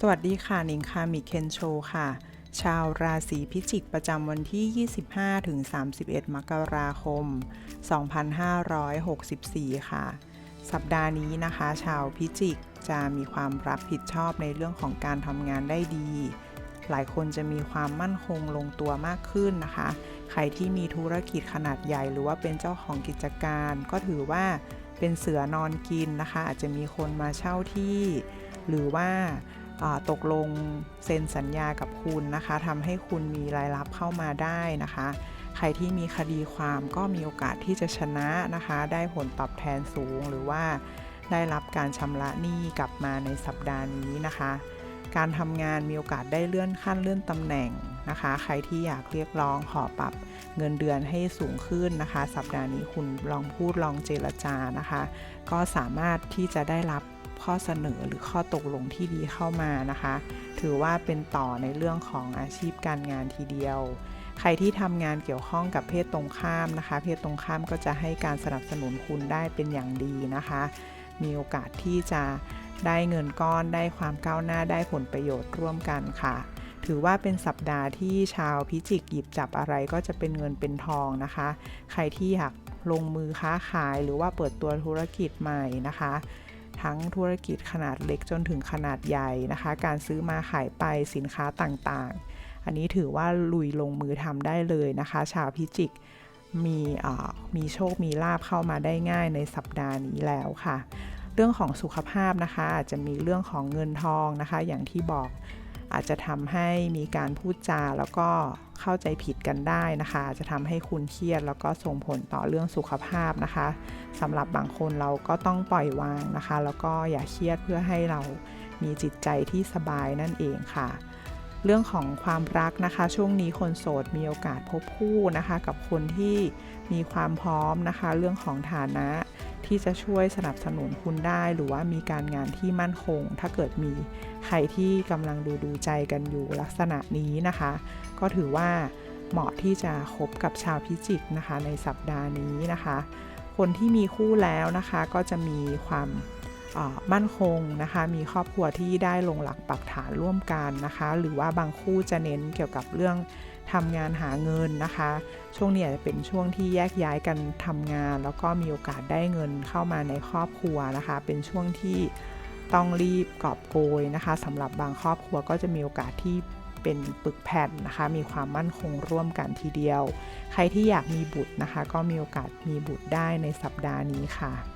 สวัสดีค่ะนิงคามิเคนโชค่ะ ชาวราศีพิจิกประจำวันที่ 25ถึง31 มกราคม 2564 ค่ะ สัปดาห์นี้นะคะ ชาวพิจิกจะมีความรับผิดชอบในเรื่องของการทำงานได้ดี หลายคนจะมีความมั่นคงลงตัวมากขึ้นนะคะ ใครที่มีธุรกิจขนาดใหญ่หรือว่าเป็นเจ้าของกิจการ ก็ถือว่าเป็นเสือนอนกินนะคะ อาจจะมีคนมาเช่าที่ หรือว่า ตกลงเซ็นสัญญากับคุณนะคะทำให้คุณมีรายรับเข้ามาได้นะคะ ใครที่มีคดีความก็มีโอกาสที่จะชนะนะคะ ได้ผลตอบแทนสูงหรือว่าได้รับการชำระหนี้กลับมาในสัปดาห์นี้นะคะ การทำงานมีโอกาสได้เลื่อนขั้นเลื่อนตำแหน่งนะคะ ใครที่อยากเรียกร้องขอปรับเงินเดือนให้สูงขึ้นนะคะ สัปดาห์นี้คุณลองพูดลองเจรจานะคะ ก็สามารถที่จะได้รับ ข้อเสนอหรือข้อตกลงที่ดีเข้ามานะคะ ถือว่าเป็นต่อในเรื่องของอาชีพการงานทีเดียว ใครที่ทำงานเกี่ยวข้องกับเพศตรงข้ามนะคะ เพศตรงข้ามก็จะให้การสนับสนุนคุณได้เป็นอย่างดีนะคะ มีโอกาสที่จะได้เงินก้อนได้ความก้าวหน้าได้ผลประโยชน์ร่วมกันค่ะ ถือว่าเป็นสัปดาห์ที่ชาวพิจิกหยิบจับอะไรก็จะเป็นเงินเป็นทองนะคะ ใครที่อยากลงมือค้าขายหรือว่าเปิดตัวธุรกิจใหม่นะคะ ทั้งธุรกิจขนาดเล็กจนถึงขนาดใหญ่นะคะ การซื้อมาขายไปสินค้าต่างๆ อันนี้ถือว่าลุยลงมือทำได้เลยนะคะ ชาวพิจิกมีเอ่อมีโชคมีลาบเข้ามาได้ง่ายในสัปดาห์นี้แล้วค่ะ เรื่องของสุขภาพนะคะอาจจะมีเรื่องของเงินทองนะคะ อย่างที่บอก อาจจะทำให้มีการพูดจาแล้วก็เข้าใจผิดกันได้นะคะจจะทำให้คุณเครียดแล้วก็ส่งผลต่อเรื่องสุขภาพนะคะสำหรับบางคนเราก็ต้องปล่อยวางนะคะ แล้วก็อย่าเครียดเพื่อให้เรามีจิตใจที่สบายนั่นเองค่ะ เรื่องของความรักนะคะ ช่วงนี้คนโสดมีโอกาสพบคู่นะคะ กับคนที่มีความพร้อมนะคะ เรื่องของฐานะ ที่จะช่วยสนับสนุนคุณได้ หรือว่ามีการงานที่มั่นคง ถ้าเกิดมีใครที่กำลังดูดูใจกันอยู่ลักษณะนี้นะคะ ก็ถือว่าเหมาะที่จะคบกับชาวพิจิกนะคะ ในสัปดาห์นี้นะคะ คนที่มีคู่แล้วนะคะก็จะมีความมั่นคงนะคะ มีครอบครัวที่ได้ลงหลักปักฐานร่วมกันนะคะ หรือว่าบางคู่จะเน้นเกี่ยวกับเรื่อง ทำงานหาเงินนะคะ ช่วงนี้อาจจะเป็นช่วงที่แยกย้ายกันทำงาน แล้วก็มีโอกาสได้เงินเข้ามาในครอบครัวนะคะ เป็นช่วงที่ต้องรีบกอบโกยนะคะสำหรับบางครอบครัวก็จะมีโอกาสที่เป็นปึกแผ่นนะคะ มีความมั่นคงร่วมกันทีเดียว ใครที่อยากมีบุตรนะคะ ก็มีโอกาสมีบุตรได้ในสัปดาห์นี้ค่ะ